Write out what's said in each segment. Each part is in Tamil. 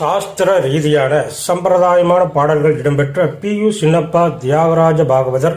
சாஸ்திர ரீதியான சம்பிரதாயமான பாடல்கள் இடம்பெற்ற P U Chinnappa Thiagaraja Bhagavathar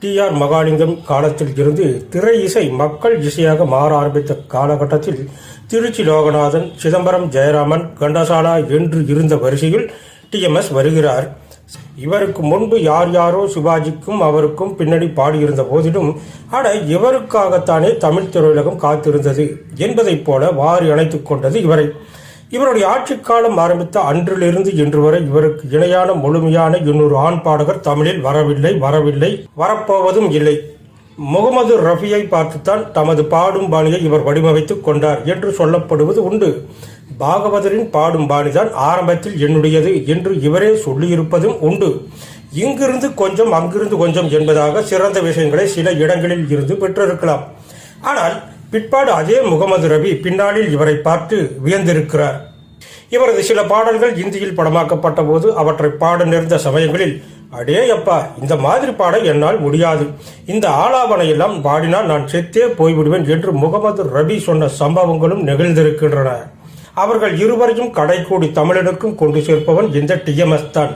T R Mahalingam காலத்தில் இருந்து திரை இசை மக்கள் இசையாக மாற ஆரம்பித்த காலகட்டத்தில் திருச்சி லோகநாதன் சிதம்பரம் ஜெயராமன் கண்டசாலா என்று இருந்த வரிசையில் டிஎம்எஸ் வருகிறார். இவருக்கு முன்பு யார் யாரோ சிவாஜிக்கும் அவருக்கும் பின்னணி பாடியிருந்த போதிலும் அட இவருக்காகத்தானே தமிழ் திரையுலகம் காத்திருந்தது என்பதைப் போல வாரி அணைத்துக் கொண்டது இவரை. இவருடைய ஆட்சிக் காலம் ஆரம்பித்த அன்றிலிருந்து இன்று வரை இவருக்கு இணையான முழுமையான இன்னொரு ஆண் பாடகர் தமிழில் வரவில்லை வரவில்லை வரப்போவதும் இல்லை. முகமது ரஃபியை பார்த்துத்தான் தமது பாடும் பாணியை இவர் வடிவமைத்துக் கொண்டார் என்று சொல்லப்படுவது உண்டு. பாகவதரின் பாடும் பாணிதான் ஆரம்பத்தில் என்னுடையது என்று இவரே சொல்லியிருப்பதும் உண்டு. இங்கிருந்து கொஞ்சம் அங்கிருந்து கொஞ்சம் என்பதாக சிறந்த விஷயங்களை சில இடங்களில் இருந்து பெற்றிருக்கலாம். ஆனால் பிற்பாடு அதே முகமது ரவி பின்னாளில் இவரை பார்த்து வியந்திருக்கிறார். இவரது சில பாடல்கள் இந்தியில் படமாக்கப்பட்ட போது அவற்றை பாட நேர்ந்த சமயங்களில் அடே அப்பா இந்த மாதிரி பாட என்னால் முடியாது. இந்த ஆலாபனை எல்லாம் பாடினால் நான் செத்தே போய்விடுவேன் என்று முகமது ரபி சொன்ன சம்பவங்களும் நிகழ்ந்திருக்கின்றன. அவர்கள் இருவரையும் கடைக்கூடி தமிழனுக்கும் கொண்டு சேர்ப்பவன் இந்த டிஎம்எஸ் தான்.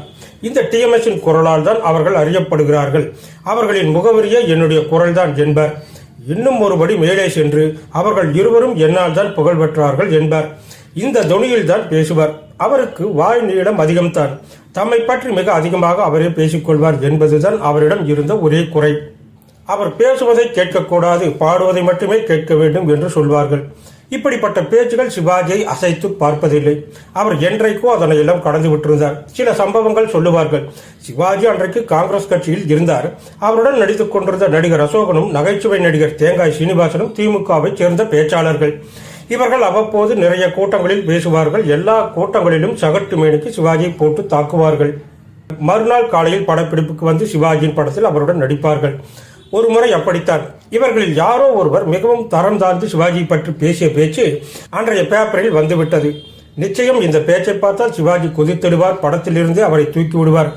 இந்த டிஎம்எஸின் குரலால் தான் அவர்கள் அறியப்படுகிறார்கள். அவர்களின் முகவரியே என்னுடைய குரல்தான் என்பர். இன்னும் ஒருபடி மேலே சென்று அவர்கள் இருவரும் என்னால் தான் புகழ் பெற்றார்கள் என்பார். இந்த தொனியில் தான் பேசுவார். அவருக்கு வாய் நீளம் அதிகம்தான். தம்மை பற்றி மிக அதிகமாக அவரே பேசிக்கொள்வார் என்பதுதான் அவரிடம் இருந்த ஒரே குறை. அவர் பேசுவதை கேட்கக்கூடாது பாடுவதை மட்டுமே கேட்க வேண்டும் என்று சொல்வார்கள். இப்படிப்பட்ட பேச்சுகள் சிவாஜியை அசைத்து பார்ப்பதில்லை. அவர் என்றைக்கோ அதனை எல்லாம் கடந்து விட்டிருந்தார். சில சம்பவங்கள் சொல்லுவார்கள். சிவாஜி அன்றைக்கு காங்கிரஸ் கட்சியில் இருந்தார். அவருடன் நடித்துக் கொண்டிருந்த நடிகர் அசோகனும் நகைச்சுவை நடிகர் தேங்காய் சீனிவாசனும் திமுகவை சேர்ந்த பேச்சாளர்கள். இவர்கள் அவ்வப்போது நிறைய கூட்டங்களில் பேசுவார்கள். எல்லா கூட்டங்களிலும் சகட்டு மேனிக்கு சிவாஜியை போட்டு தாக்குவார்கள். மறுநாள் காலையில் படப்பிடிப்புக்கு வந்து சிவாஜியின் படத்தில் அவருடன் நடிப்பார்கள். ஒரு முறை அப்படித்தான். இவர்களில் யாரோ ஒருவர் மிகவும் தரம் தாழ்ந்து சிவாஜி பற்றி பேசிய பேச்சு அன்றைய பேப்பரில் வந்துவிட்டது. நிச்சயம் இந்த பேச்சை பார்த்தால் சிவாஜி குதித்திடுவார் படத்திலிருந்து அவரை தூக்கி விடுவார்.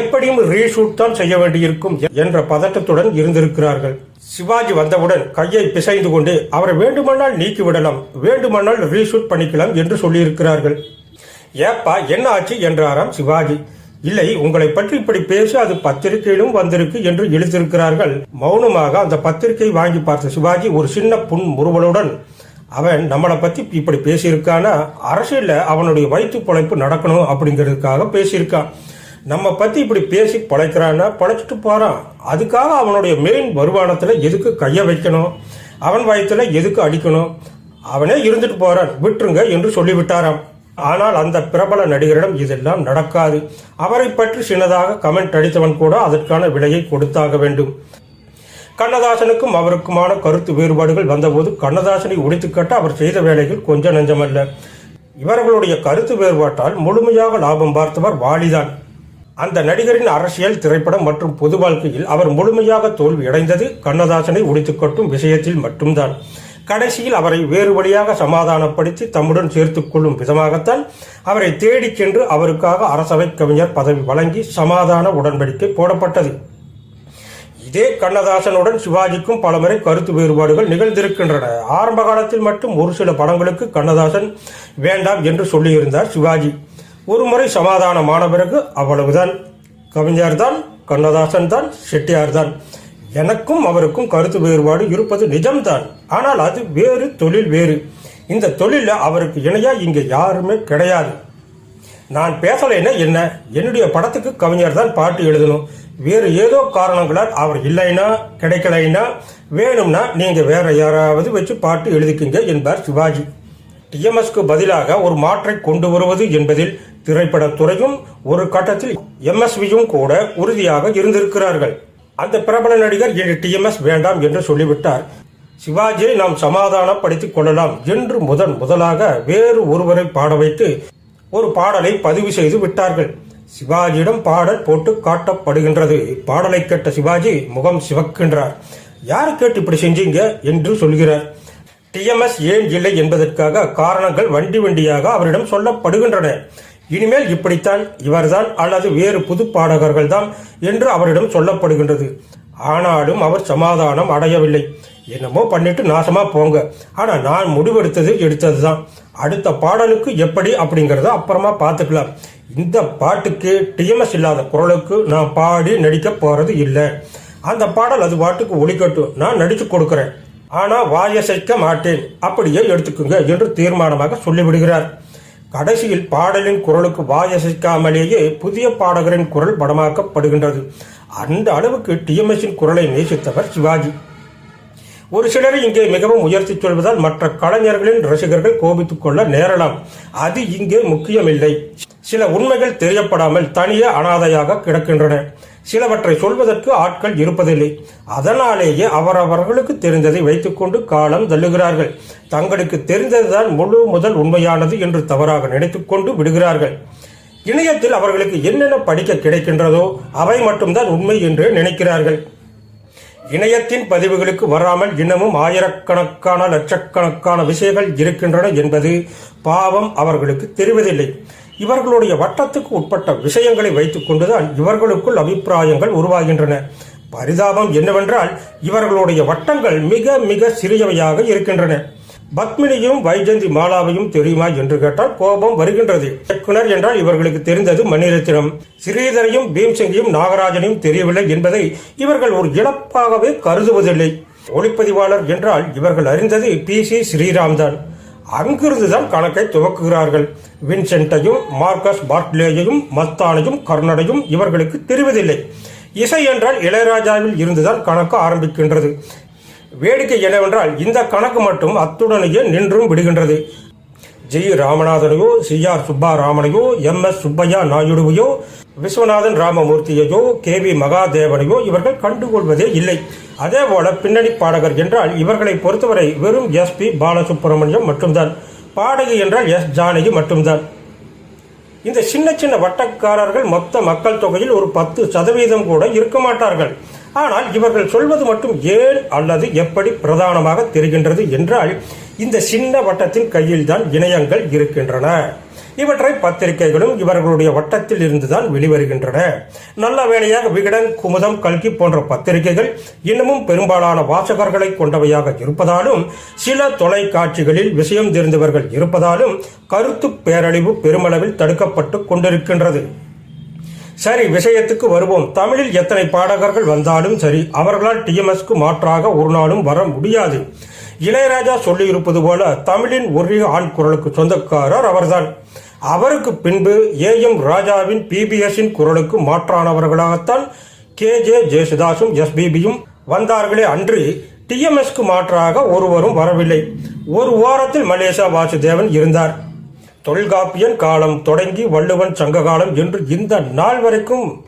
எப்படியும் ரீஷூட் தான் செய்ய வேண்டியிருக்கும் என்ற பதட்டத்துடன் இருந்திருக்கிறார்கள். சிவாஜி வந்தவுடன் கையை பிசைந்து கொண்டு அவரை வேண்டுமானால் நீக்கி விடலாம் வேண்டுமானால் ரீஷூட் பண்ணிக்கலாம் என்று சொல்லியிருக்கிறார்கள். ஏப்பா என்ன ஆச்சு? என்றாராம் சிவாஜி. இல்லை உங்களை பற்றி இப்படி பேசி அது பத்திரிகையிலும் வந்திருக்கு என்று எழுதியிருக்கிறார்கள். மௌனமாக அந்த பத்திரிகை வாங்கி பார்த்த சிவாஜி ஒரு சின்ன புன் முறுவலுடன் அவன் நம்மளை பத்தி இப்படி பேசியிருக்கானா? அரசியலில் அவனுடைய வயிற்று பொழைப்பு நடக்கணும் அப்படிங்கிறதுக்காக பேசியிருக்கான். நம்ம பத்தி இப்படி பேசி பழைக்கிறான்னா பொழைச்சிட்டு போறான். அதுக்காக அவனுடைய மெயின் வருமானத்துல எதுக்கு கைய வைக்கணும்? அவன் வயத்துல எதுக்கு அடிக்கணும்? அவனே இருந்துட்டு போறான். விட்டுருங்க என்று சொல்லிவிட்டாராம். ஆனால் அந்த பிரபல நடிகரிடம் இதெல்லாம் நடக்காது. அவரை பற்றி சின்னதாக கமெண்ட் அடித்தவன் கூட அதற்கான விலையை கொடுத்தாக வேண்டும். கண்ணதாசனுக்கும் அவருக்குமான கருத்து வேறுபாடுகள் வந்தபோது கண்ணதாசனை உடைத்து அவர் செய்த வேலைகள் கொஞ்சம் நஞ்சமல்ல. இவர்களுடைய கருத்து வேறுபாட்டால் முழுமையாக லாபம் பார்த்தவர் வாலிதான். அந்த நடிகரின் அரசியல் திரைப்படம் மற்றும் பொது வாழ்க்கையில் அவர் முழுமையாக தோல்வி அடைந்தது கண்ணதாசனை உடைத்துக்கட்டும் விஷயத்தில் மட்டும்தான். கடைசியில் அவரை வேறு வழியாக சமாதானப்படுத்தி தம்முடன் சேர்த்துக் கொள்ளும் விதமாகத்தான் அவரை தேடிச் சென்று அவருக்காக அரசவை கவிஞர் பதவி வழங்கி சமாதான உடன்படிக்கை போடப்பட்டது. இதே கண்ணதாசனுடன் சிவாஜிக்கும் பலமுறை கருத்து வேறுபாடுகள் நிகழ்ந்திருக்கின்றன. ஆரம்ப காலத்தில் மட்டும் ஒரு சில படங்களுக்கு கண்ணதாசன் வேண்டாம் என்று சொல்லியிருந்தார் சிவாஜி. ஒரு முறை சமாதானமான பிறகு அவ்வளவுதான். கவிஞர் தான் கண்ணதாசன் தான் செட்டியார் தான் எனக்கும் அவருக்கும் கருத்து வேறுபாடு இருப்பது நிஜம்தான். ஆனால் அது வேறு தொழில் வேறு. இந்த தொழிலில் அவருக்கு இணையா இங்கே யாருமே கிடையாது. நான் பேசலைன்னா என்ன? என்னுடைய படத்துக்கு கவிஞர் தான் பாட்டு எழுதணும். வேறு ஏதோ காரணங்களால் அவர் இல்லைன்னா கிடைக்கலைன்னா வேணும்னா நீங்கள் வேற யாராவது வச்சு பாட்டு எழுதிக்குங்க என்பார் சிவாஜி. டிஎம்எஸ்க்கு பதிலாக ஒரு மாற்றை கொண்டு வருவது என்பதில் திரைப்படத்துறையும் ஒரு கட்டத்தில் எம்எஸ்வியும் கூட உறுதியாக இருந்திருக்கிறார்கள். அந்த பிரபல நடிகர் என் டிஎம்எஸ் வேண்டாம் என்று சொல்லிவிட்டார். சிவாஜியை நாம் சமாதானப்படுத்திக் கொள்ளலாம் என்று முதன் முதலாக வேறு ஒருவரை பாட வைத்து ஒரு பாடலை பதிவு செய்து விட்டார்கள். சிவாஜியிடம் பாடல் போட்டு காட்டப்படுகின்றது. பாடலை கேட்ட சிவாஜி முகம் சிவக்கின்றார். யாரை கேட்டு இப்படி செஞ்சீங்க? என்று சொல்கிறார். டிஎம்எஸ் ஏன் இல்லை என்பதற்காக காரணங்கள் வண்டி வண்டியாக அவரிடம் சொல்லப்படுகின்றன. இனிமேல் இப்படித்தான் இவர்தான் அல்லது வேறு புது பாடகர்கள் தான் என்று அவரிடம் சொல்லப்படுகின்றது. ஆனாலும் அவர் சமாதானம் அடையவில்லை. என்னமோ பண்ணிட்டு நாசமா போங்க. ஆனா நான் முடிவெடுத்தது எடுத்தது தான் அடுத்த பாடலுக்கு எப்படி அப்படிங்கறத அப்புறமா பார்த்துக்கலாம். இந்த பாட்டுக்கு டிஎம்எஸ் இல்லாத குரலுக்கு நான் பாடி நடிக்க போறது இல்லை. அந்த பாடல் அது பாட்டுக்கு ஒளிக்கட்டும் நான் நடிச்சு கொடுக்குறேன். ஆனா வாயசைக்க மாட்டேன். அப்படியே எடுத்துக்குங்க என்று தீர்மானமாக சொல்லிவிடுகிறார். கடைசியில் பாடலின் குரலுக்கு வாயசைக்காமலேயே புதிய பாடகரின் குரல் படமாக்கப்படுகின்றது. அந்த அளவுக்கு டிஎம்எஸின் குரலை நேசித்தவர் சிவாஜி. ஒரு சிலரை இங்கே மிகவும் உயர்த்தி சொல்வதால் மற்ற கலைஞர்களின் ரசிகர்கள் கோபித்துக் கொள்ள நேரலாம். அது இங்கே முக்கியமில்லை. சில உண்மைகள் தெரியப்படாமல் தனியே அனாதையாக கிடக்கின்றன. சிலவற்றை சொல்வதற்கு ஆட்கள் இருப்பதில்லை. அதனாலேயே அவரவர்களுக்கு தெரிந்ததை வைத்துக்கொண்டு காலம் தள்ளுகிறார்கள். தங்களுக்கு தெரிந்ததுதான் முழு முதல் உண்மையானது என்று தவறாக நினைத்துக்கொண்டு விடுகிறார்கள். இணையத்தில் அவர்களுக்கு என்னென்ன படிக்க கிடைக்கின்றதோ அவை மட்டும்தான் உண்மை என்று நினைக்கிறார்கள். இணையத்தின் பதிவுகளுக்கு வராமல் இன்னமும் ஆயிரக்கணக்கான லட்சக்கணக்கான விஷயங்கள் இருக்கின்றன என்பது பாவம் அவர்களுக்கு தெரிவதில்லை. இவர்களுடைய வட்டத்துக்கு உட்பட்ட விஷயங்களை வைத்துக் கொண்டுதான் இவர்களுக்குள் அபிப்பிராயங்கள் உருவாகின்றன. பரிதாபம் என்னவென்றால் இவர்களுடைய வட்டங்கள் மிக மிக சிறியவையாக இருக்கின்றன. பத்மினியும் வைஜந்தி மாலாவையும் தெரியுமா என்று கேட்டால் கோபம் வருகின்றது. இயக்குனர் என்றால் இவர்களுக்கு தெரிந்தது மணிரத்னம். ஸ்ரீதரையும் பீம்சிங்கையும் நாகராஜனையும் தெரியவில்லை என்பதை இவர்கள் ஒரு இழப்பாகவே கருதுவதில்லை. ஒளிப்பதிவாளர் என்றால் இவர்கள் அறிந்தது பி சி ஸ்ரீராம் தான் அங்கிருந்துதான் கணக்கை துவக்குகிறார்கள். வின்சென்ட்டையும் மார்க்கஸ் பார்ட்லேயையும் மஸ்தானையும் கர்ணடையும் இவர்களுக்கு தெரிவதில்லை. இசை என்றால் இளையராஜாவில் இருந்துதான் கணக்கு ஆரம்பிக்கின்றது. வேடிக்கை என்னவென்றால் இந்த கணக்கு மட்டும் அத்துடனேயே நின்றும் விடுகின்றது. ஜி. ராமநாதனையோ சி. ஆர். சுப்பா ராமனையோ எம். எஸ். சுப்பையா நாயுடுவையோ விஸ்வநாதன் ராமமூர்த்தியையோ கே. வி. மகாதேவனையோ இவர்கள் கண்டுகொள்வதே இல்லை. அதே போல பின்னணி பாடகர் என்றால் இவர்களை பொறுத்தவரை வெறும் எஸ் பி பாலசுப்ரமணியம் மட்டும்தான். பாடகி என்றால் எஸ் ஜானகி மட்டும்தான். இந்த சின்ன சின்ன வட்டக்காரர்கள் மொத்த மக்கள் தொகையில் ஒரு பத்து சதவீதம் கூட இருக்க மாட்டார்கள். ஆனால் இவர்கள் சொல்வது மட்டும் ஏன் அல்லது எப்படி பிரதானமாக தெரிகின்றது என்றால் இந்த சின்ன வட்டத்தின் கையில்தான் இணையங்கள் இருக்கின்றன. இவற்றை பத்திரிகைகளும் இவர்களுடைய வட்டத்தில் இருந்துதான் வெளிவருகின்றன. நல்ல வேளையாக விகடன் குமுதம் கல்கி போன்ற பத்திரிகைகள் இன்னமும் பெரும்பாலான வாசகர்களை கொண்டவையாக இருப்பதாலும் சில தொலைக்காட்சிகளில் விஷயம் தெரிந்தவர்கள் இருப்பதாலும் கருத்து பேரழிவு பெருமளவில் தடுக்கப்பட்டு கொண்டிருக்கின்றது. சரி விஷயத்துக்கு வருவோம். தமிழில் எத்தனை பாடகர்கள் வந்தாலும் சரி அவர்களால் டிஎம்எஸ்க்கு மாற்றாக ஒரு நாளும் வர முடியாது. இளையராஜா சொல்லியிருப்பது போல தமிழின் ஒரே ஆண் குரலுக்கு சொந்தக்காரர் அவர்தான். அவருக்கு பின்பு ஏ எம் ராஜாவின் பிபிஎஸ்ஸின் குரலுக்கு மாற்றானவர்களாகத்தான் கே ஜே ஜெயசுதாசும் எஸ்பிபியும் வந்தார்களே அன்று டிஎம்எஸ்க்கு மாற்றாக ஒருவரும் வரவில்லை. ஒரு வாரத்தில் மலேசியா வாசுதேவன் இருந்தார். தொல்காப்பியன் காலம் தொடங்கி வள்ளுவன் சங்ககாலம் என்று இந்த நாள் வரைக்கும்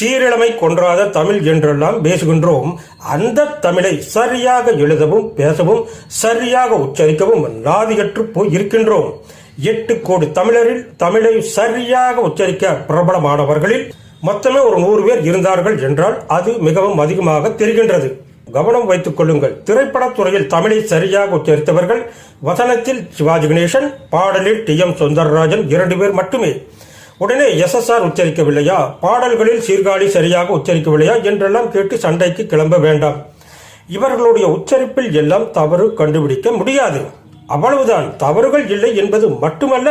சீரிழமை கொன்றாத தமிழ் என்றெல்லாம் பேசுகின்றோம். அந்த தமிழை சரியாக எழுதவும் பேசவும் சரியாக உச்சரிக்கவும் நாதிகற்று போய் இருக்கின்றோம் எட்டு கோடி தமிழரில் தமிழை சரியாக உச்சரிக்க பிரபலமானவர்களில் மொத்தமே ஒரு நூறு பேர் இருந்தார்கள் என்றால் அது மிகவும் அதிகமாக தெரிகின்றது. கவனம் வைத்துக் கொள்ளுங்கள். திரைப்படத்துறையில் தமிழை சரியாக உச்சரித்தவர்கள் வசனத்தில் சிவாஜி கணேசன் பாடலில் டி எம் சுந்தரராஜன் இரண்டு பேர் மட்டுமே. உடனே எஸ்எஸ்ஆர் உச்சரிக்கவில்லையா? பாடல்களில் சீர்காழி சரியாக உச்சரிக்கவில்லையா? என்றெல்லாம் கேட்டு சண்டைக்கு கிளம்ப வேண்டாம். இவர்களுடைய உச்சரிப்பில் எல்லாம் தவறு கண்டுபிடிக்க முடியாது. அவ்வளவுதான் தவறுகள் இல்லை என்பது மட்டுமல்ல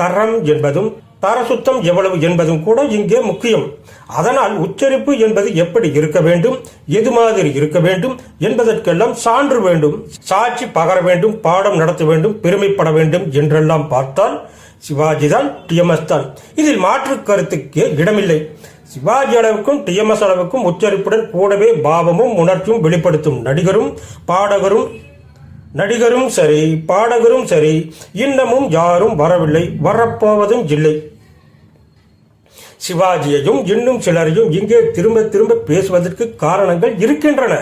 தரம் என்பதும் தரசுத்தம் எவ்வளவு என்பதும் கூட இங்கே முக்கியம். அதனால் உச்சரிப்பு என்பது எப்படி இருக்க வேண்டும் எது மாதிரி இருக்க வேண்டும் என்பதற்கெல்லாம் சான்று வேண்டும் சாட்சி பகர வேண்டும் பாடம் நடத்த வேண்டும் பெருமைப்பட வேண்டும் என்றெல்லாம் பார்த்தால் சிவாஜி தான் டிஎம்எஸ் தான். இதில் மாற்று கருத்துக்கு இடமில்லை. சிவாஜி அளவுக்கும் டிஎம்எஸ் அளவுக்கும் உச்சரிப்புடன் கூடவே பாவமும் உணர்ச்சியும் வெளிப்படுத்தும் நடிகரும் பாடகரும் நடிகரும் சரி பாடகரும் சரி இன்னமும் யாரும் வரவில்லை வரப்போவதும் இல்லை. சிவாஜியையும் இன்னும் சிலரையும் இங்கே திரும்ப திரும்ப பேசுவதற்கு காரணங்கள் இருக்கின்றன.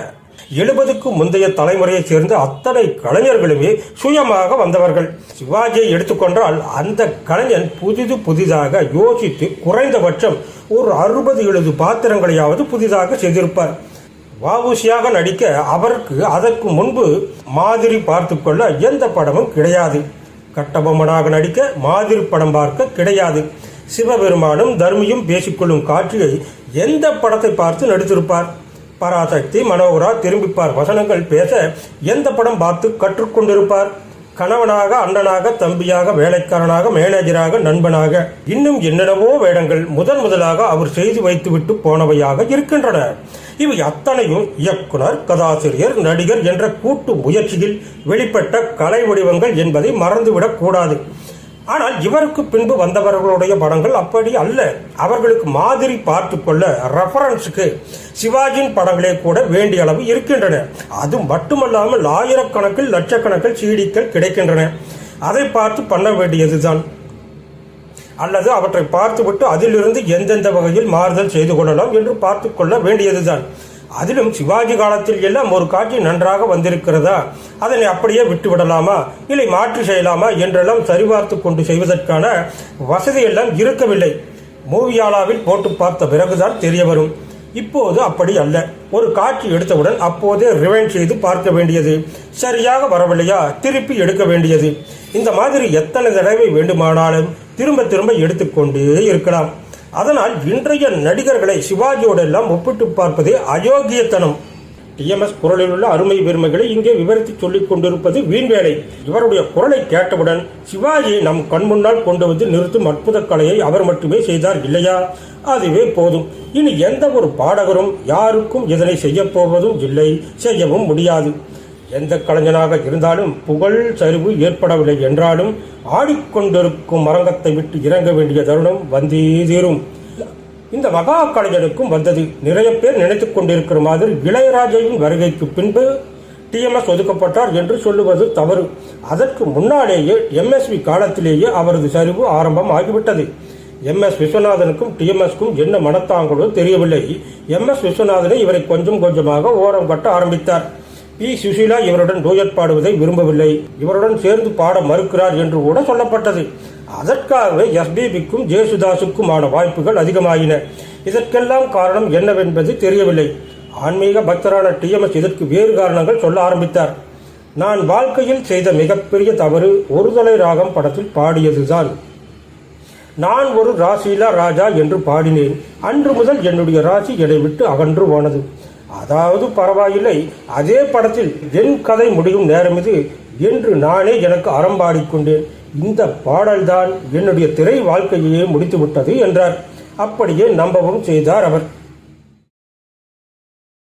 எழுபதுக்கு முந்தைய தலைமுறையைச் சேர்ந்த அத்தனை கலைஞர்களுமே சுயமாக வந்தவர்கள். சிவாஜியை எடுத்துக்கொண்டால் அந்த கலைஞன் புதிது புதிதாக யோசித்து குறைந்தபட்சம் ஒரு அறுபது எழுபது பாத்திரங்களையாவது புதிதாக செய்திருப்பார். வாவுசியாக நடிக்க அவருக்கு அதற்கு முன்பு மாதிரி பார்த்து கொள்ள எந்த படமும் கிடையாது. கட்டபொம்மனாக நடிக்க மாதிரி படம் பார்க்க கிடையாது. சிவபெருமானும் தர்மியும் பேசிக்கொள்ளும் காட்சியை எந்த படத்தை பார்த்து நடித்திருப்பார்? பராசக்தி மனோகரா திரும்பிப்பார் வசனங்கள் பேச எந்த படம் பார்த்து கற்றுக்கொண்டிருப்பார் கணவனாக அண்ணனாக தம்பியாக வேலைக்காரனாக மேனேஜராக நண்பனாக இன்னும் என்னென்னவோ வேடங்கள் முதன் முதலாக அவர் செய்து வைத்துவிட்டு போனவையாக இருக்கின்றன. இவை அத்தனையும் இயக்குனர் கதாசிரியர் நடிகர் என்ற கூட்டு முயற்சியில் வெளிப்பட்ட கலை வடிவங்கள் என்பதை மறந்துவிடக்கூடாது ஆனால் இவருக்கு பின்பு வந்தவர்களுடைய படங்கள் அப்படி அல்ல. அவர்களுக்கு மாதிரி பார்த்து கொள்ள ரெஃபரன்ஸுக்கு சிவாஜியின் படங்களே கூட வேண்டிய அளவு இருக்கின்றன. அது மட்டுமல்லாமல் ஆயிரக்கணக்கில் லட்சக்கணக்கில் சீடிக்கள் கிடைக்கின்றன. அதை பார்த்து பண்ண வேண்டியதுதான். அல்லது அவற்றை பார்த்துவிட்டு அதிலிருந்து எந்தெந்த வகையில் மாறுதல் செய்து கொள்ளலாம் என்று பார்த்து கொள்ள வேண்டியதுதான். அதிலும் சிவாஜி காலத்தில் எல்லாம் ஒரு காட்சி நன்றாக வந்திருக்கிறதா? அதனை அப்படியே விட்டு விடலாமா இல்லை மாற்றி செய்யலாமா? என்றெல்லாம் சரிபார்த்து கொண்டு செய்வதற்கான வசதியெல்லாம் இருக்கவில்லை. மூவியாலாவில் போட்டு பார்த்த பிறகுதான் தெரிய வரும். இப்போது அப்படி அல்ல. ஒரு காட்சி எடுத்தவுடன் அப்போதே ரிவைண்ட் செய்து பார்க்க வேண்டியது. சரியாக வரவில்லையா? திருப்பி எடுக்க வேண்டியது. இந்த மாதிரி எத்தனை தடவை வேண்டுமானாலும் திரும்ப திரும்ப எடுத்துக்கொண்டே இருக்கலாம். அதனால் இன்றைய நடிகர்களை சிவாஜியோடு எல்லாம் ஒப்பிட்டு பார்ப்பது அயோக்கியத்தனம். டிஎம்எஸ் குரலில் உள்ள அருமை பெருமைகளை இங்கே விவரித்து சொல்லிக் கொண்டிருப்பது வீண்வேலை இவருடைய குரலை கேட்டவுடன் சிவாஜியை நம் கண் முன்னால் கொண்டு வந்து நிறுத்தும் அற்புத கலையை அவர் மட்டுமே செய்தார் இல்லையா? அதுவே போதும். இனி எந்த ஒரு பாடகரும் யாருக்கும் இதனை செய்யப்போவதும் இல்லை செய்யவும் முடியாது. எந்த கலைஞனாக இருந்தாலும் புகழ் சரிவு ஏற்படவில்லை என்றாலும் ஆடிக்கொண்டிருக்கும் அரங்கத்தை விட்டு இறங்க வேண்டிய தருணம் வந்தே தீரும். இந்த மகா கலைஞனுக்கும் வந்தது. நிறைய பேர் நினைத்துக் கொண்டிருக்கிற மாதிரி இளையராஜையின் வருகைக்கு பின்பு டிஎம்எஸ் ஒதுக்கப்பட்டார் என்று சொல்லுவது தவறு. அதற்கு முன்னாலேயே எம்எஸ்வி காலத்திலேயே அவரது சரிவு ஆரம்பம் ஆகிவிட்டது. எம்எஸ் விஸ்வநாதனுக்கும் டிஎம்எஸ்க்கும் என்ன மனத்தாங்களோ தெரியவில்லை. எம்எஸ் விஸ்வநாதனை இவரை கொஞ்சம் கொஞ்சமாக ஓரம் கட்ட ஆரம்பித்தார். பி. சுஷீலா இவருடன் டூயட் பாடுவதை விரும்பவில்லை. இவருடன் சேர்ந்து பாட மறுக்கிறார் என்று கூட சொல்லப்பட்டது. அதற்காகவே எஸ்பிபிக்கும் ஜேசுதாசுக்குமான வாய்ப்புகள் அதிகமாயின. இதற்கெல்லாம் காரணம் என்னவென்பது தெரியவில்லை. ஆன்மீக பக்தரான டிஎம்எஸ் இதற்கு வேறு காரணங்கள் சொல்ல ஆரம்பித்தார். நான் வாழ்க்கையில் செய்த மிகப்பெரிய தவறு ஒருதலை ராகம் படத்தில் பாடியதுதான். நான் ஒரு ராசிலா ராஜா என்று பாடினேன். அன்று முதல் என்னுடைய ராசி என்னை விட்டு அகன்று போனது. அதாவது பரவாயில்லை. அதே படத்தில் என் கதை முடியும் நேரம் இது. என்று நானே எனக்கு அறம்பாடிக்கொண்டேன் இந்த பாடல்தான் என்னுடைய திரை வாழ்க்கையையே முடித்துவிட்டது என்றார். அப்படியே நம்பவும் செய்தார் அவர்.